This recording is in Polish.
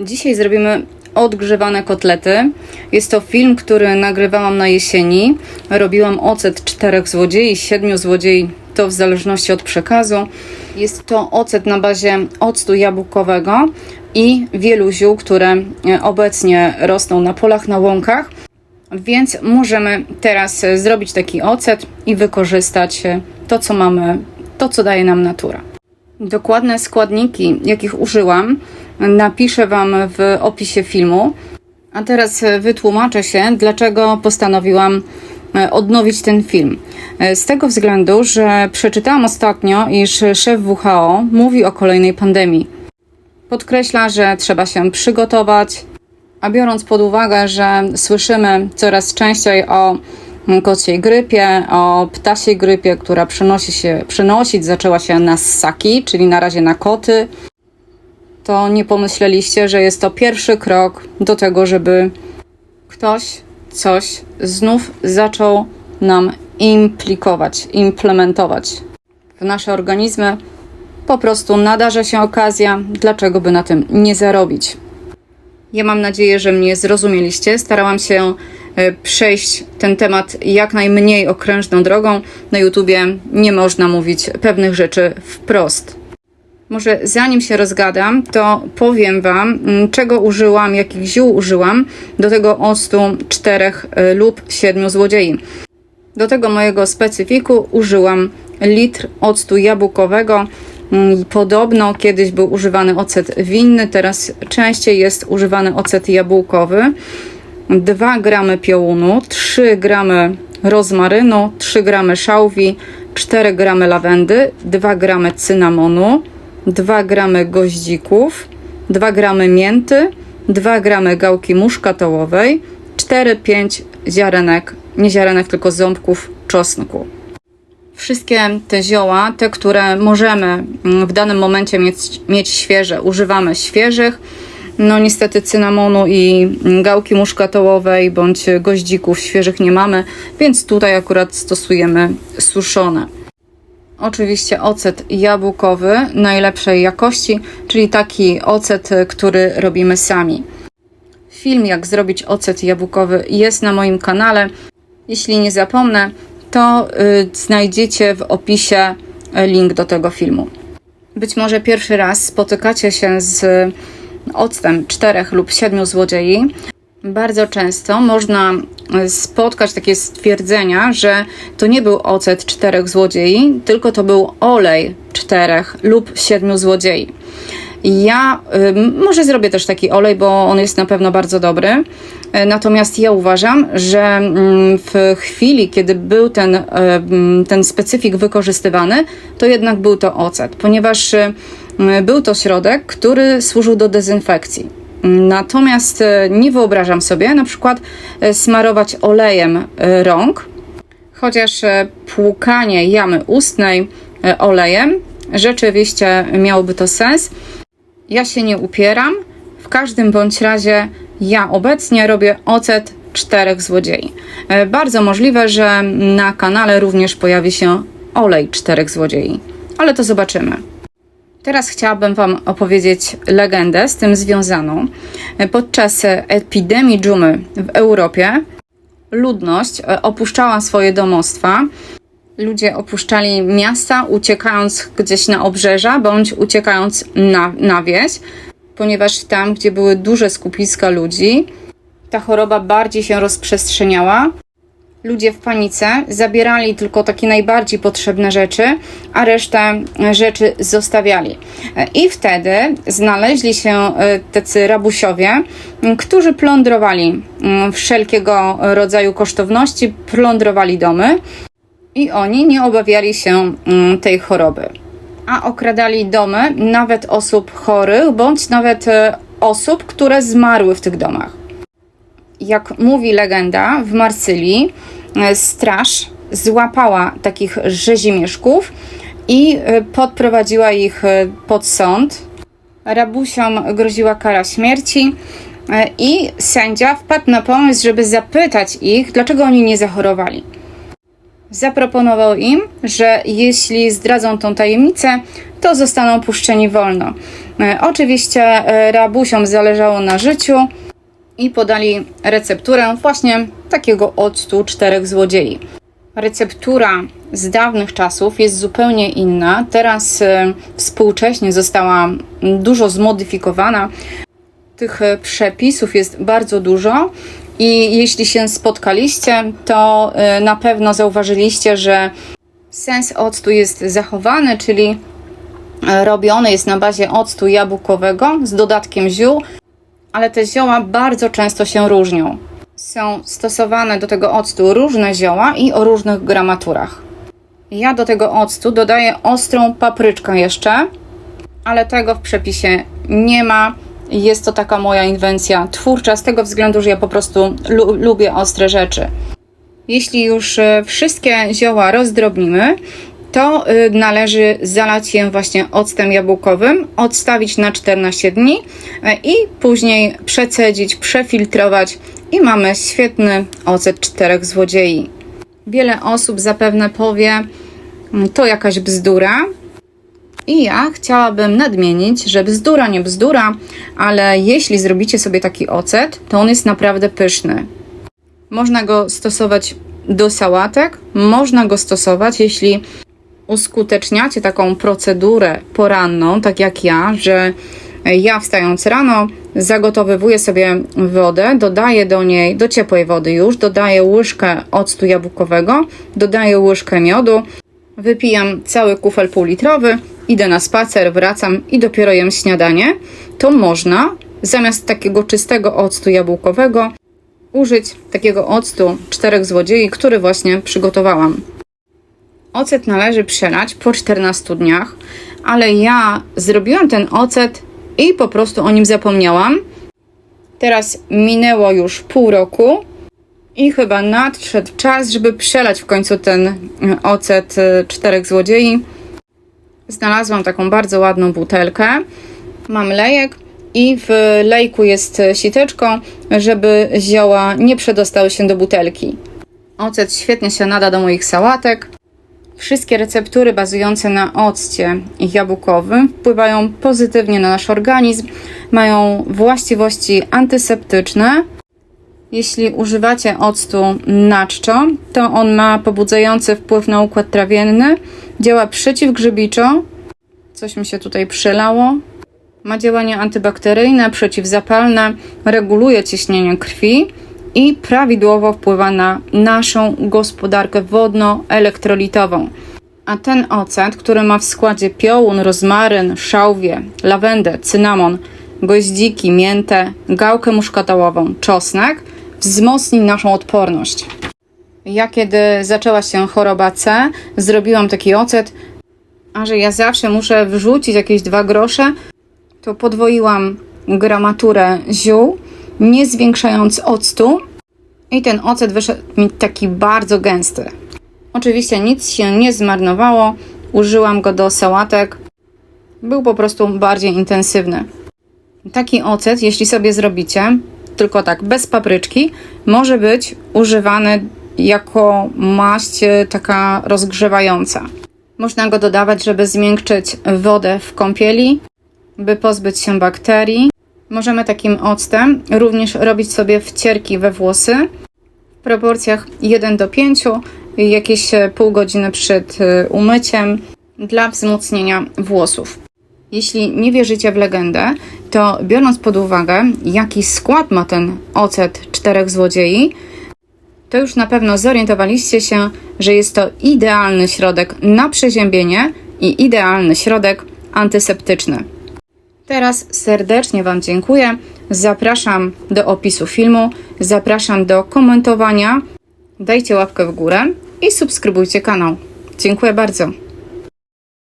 Dzisiaj zrobimy odgrzewane kotlety. Jest to film, który nagrywałam na jesieni. Robiłam ocet czterech złodziei, siedmiu złodziei, to w zależności od przekazu. Jest to ocet na bazie octu jabłkowego i wielu ziół, które e, obecnie rosną na polach, na łąkach. Więc możemy teraz e, zrobić taki ocet i wykorzystać e, to, co mamy, to, co daje nam natura. Dokładne składniki, jakich użyłam, napiszę Wam w opisie filmu. A teraz e, wytłumaczę się, dlaczego postanowiłam e, odnowić ten film. E, Z tego względu, że przeczytałam ostatnio, iż szef WHO mówi o kolejnej pandemii. Podkreśla, że trzeba się przygotować, a biorąc pod uwagę, że słyszymy coraz częściej o kociej grypie, o ptasiej grypie, która przenosi się, przenosić zaczęła się na ssaki, czyli na razie na koty, to nie pomyśleliście, że jest to pierwszy krok do tego, żeby ktoś coś znów zaczął nam implikować, implementować w nasze organizmy. Po prostu nadarza się okazja, dlaczego by na tym nie zarobić. Ja mam nadzieję, że mnie zrozumieliście. Starałam się e, przejść ten temat jak najmniej okrężną drogą. Na YouTubie nie można mówić pewnych rzeczy wprost. Może zanim się rozgadam, to powiem Wam, mm, czego użyłam, jakich ziół użyłam do tego octu czterech e, lub siedmiu złodziei. Do tego mojego specyfiku użyłam litr octu jabłkowego. Mm, Podobno kiedyś był używany ocet winny, teraz częściej jest używany ocet jabłkowy. 2 gramy piołunu, 3 gramy rozmarynu, 3 gramy szałwi, 4 gramy lawendy, 2 gramy cynamonu, 2 gramy goździków, 2 gramy mięty, 2 gramy gałki muszkatołowej, 4-5 ziarenek, nie ziarenek, tylko ząbków czosnku. Wszystkie te zioła, te, które możemy mm, w danym momencie mieć, mieć świeże, używamy świeżych. No niestety cynamonu i mm, gałki muszkatołowej bądź goździków świeżych nie mamy, więc tutaj akurat stosujemy suszone. Oczywiście ocet jabłkowy najlepszej jakości, czyli taki ocet, który robimy sami. Film jak zrobić ocet jabłkowy jest na moim kanale. Jeśli nie zapomnę, to y, znajdziecie w opisie link do tego filmu. Być może pierwszy raz spotykacie się z octem czterech lub siedmiu złodziei. Bardzo często można y, spotkać takie stwierdzenia, że to nie był ocet czterech złodziei, tylko to był olej czterech lub siedmiu złodziei. Ja y, może zrobię też taki olej, bo on jest na pewno bardzo dobry. Y, Natomiast ja uważam, że w chwili, kiedy był ten, mm, ten specyfik wykorzystywany, to jednak był to ocet, ponieważ był to środek, który służył do dezynfekcji. Natomiast y, nie wyobrażam sobie na przykład y, smarować olejem y, rąk, chociaż e, płukanie jamy ustnej e, olejem rzeczywiście miałoby to sens. Ja się nie upieram. W każdym bądź razie ja obecnie robię ocet czterech złodziei. E, Bardzo możliwe, że na kanale również pojawi się olej czterech złodziei, ale to zobaczymy. Teraz chciałabym Wam opowiedzieć legendę z tym związaną. Podczas epidemii dżumy w Europie ludność e, opuszczała swoje domostwa. Ludzie opuszczali miasta, uciekając gdzieś na obrzeża bądź uciekając na, na wieś, ponieważ tam, gdzie były duże skupiska ludzi, ta choroba bardziej się rozprzestrzeniała. Ludzie w panice zabierali tylko takie najbardziej potrzebne rzeczy, a resztę e, rzeczy zostawiali. E, I wtedy znaleźli się e, tacy rabusiowie, którzy plądrowali wszelkiego rodzaju kosztowności, plądrowali domy i oni nie obawiali się tej choroby, a okradali domy nawet osób chorych bądź nawet osób, które zmarły w tych domach. Jak mówi legenda, w Marsylii straż złapała takich rzezimieszków i e, podprowadziła ich e, pod sąd. Rabusiom groziła kara śmierci e, i sędzia wpadł na pomysł, żeby zapytać ich, dlaczego oni nie zachorowali. Zaproponował im, że jeśli zdradzą tą tajemnicę, to zostaną puszczeni wolno. E, Oczywiście e, rabusiom zależało na życiu i podali recepturę właśnie takiego octu czterech złodziei. Receptura z dawnych czasów jest zupełnie inna. Teraz e, współcześnie została dużo zmodyfikowana. Tych e, przepisów jest bardzo dużo i jeśli się spotkaliście, to e, na pewno zauważyliście, że sens octu jest zachowany, czyli robiony jest na bazie octu jabłkowego z dodatkiem ziół, ale te zioła bardzo często się różnią. Są stosowane do tego octu różne zioła i o różnych gramaturach. Ja do tego octu dodaję ostrą papryczkę jeszcze, ale tego w przepisie nie ma. Jest to taka moja inwencja twórcza, z tego względu, że ja po prostu lu- lubię ostre rzeczy. Jeśli już e, wszystkie zioła rozdrobnimy, to e, należy zalać je właśnie octem jabłkowym, odstawić na 14 dni e, i później przecedzić, przefiltrować i mamy świetny ocet czterech złodziei. Wiele osób zapewne powie, "Mm, to jakaś bzdura, i ja chciałabym nadmienić, że bzdura nie bzdura, ale jeśli zrobicie sobie taki ocet, to on jest naprawdę pyszny. Można go stosować do sałatek, można go stosować, jeśli uskuteczniacie taką procedurę poranną, tak jak ja, że ja wstając rano zagotowywuję sobie wodę, dodaję do niej, do ciepłej wody już, dodaję łyżkę octu jabłkowego, dodaję łyżkę miodu, wypijam cały kufel półlitrowy, idę na spacer, wracam i dopiero jem śniadanie, to można zamiast takiego czystego octu jabłkowego użyć takiego octu czterech złodziei, który właśnie przygotowałam. Ocet należy przelać po 14 dniach, ale ja zrobiłam ten ocet i po prostu o nim zapomniałam. Teraz minęło już pół roku i chyba nadszedł czas, żeby przelać w końcu ten y, ocet y, czterech złodziei. Znalazłam taką bardzo ładną butelkę. Mam lejek i w lejku jest siteczko, żeby zioła nie przedostały się do butelki. Ocet świetnie się nada do moich sałatek. Wszystkie receptury bazujące na occie jabłkowym wpływają pozytywnie na nasz organizm, mają właściwości antyseptyczne. Jeśli używacie octu na czczo, to on ma pobudzający wpływ na układ trawienny, działa przeciwgrzybiczo, coś mi się tutaj przelało, ma działanie antybakteryjne, przeciwzapalne, reguluje ciśnienie krwi i prawidłowo wpływa na naszą gospodarkę wodno-elektrolitową. A ten ocet, który ma w składzie piołun, rozmaryn, szałwię, lawendę, cynamon, goździki, miętę, gałkę muszkatołową, czosnek, wzmocni naszą odporność. Ja kiedy zaczęła się choroba C, zrobiłam taki ocet, a że ja zawsze muszę wrzucić jakieś dwa grosze, to podwoiłam gramaturę ziół, nie zwiększając octu i ten ocet wyszedł mi taki bardzo gęsty. Oczywiście nic się nie zmarnowało, użyłam go do sałatek, był po prostu bardziej intensywny. Taki ocet, jeśli sobie zrobicie, tylko tak bez papryczki, może być używany jako maść e, taka rozgrzewająca. Można go dodawać, żeby zmiękczyć wodę w kąpieli, by pozbyć się bakterii. Możemy takim octem również robić sobie wcierki we włosy w proporcjach 1 do 5, jakieś e, pół godziny przed e, umyciem dla wzmocnienia włosów. Jeśli nie wierzycie w legendę, to biorąc pod uwagę, jaki skład ma ten ocet czterech złodziei, to już na pewno zorientowaliście się, że jest to idealny środek na przeziębienie i idealny środek antyseptyczny. Teraz serdecznie Wam dziękuję. Zapraszam do opisu filmu, zapraszam do komentowania. Dajcie łapkę w górę i subskrybujcie kanał. Dziękuję bardzo.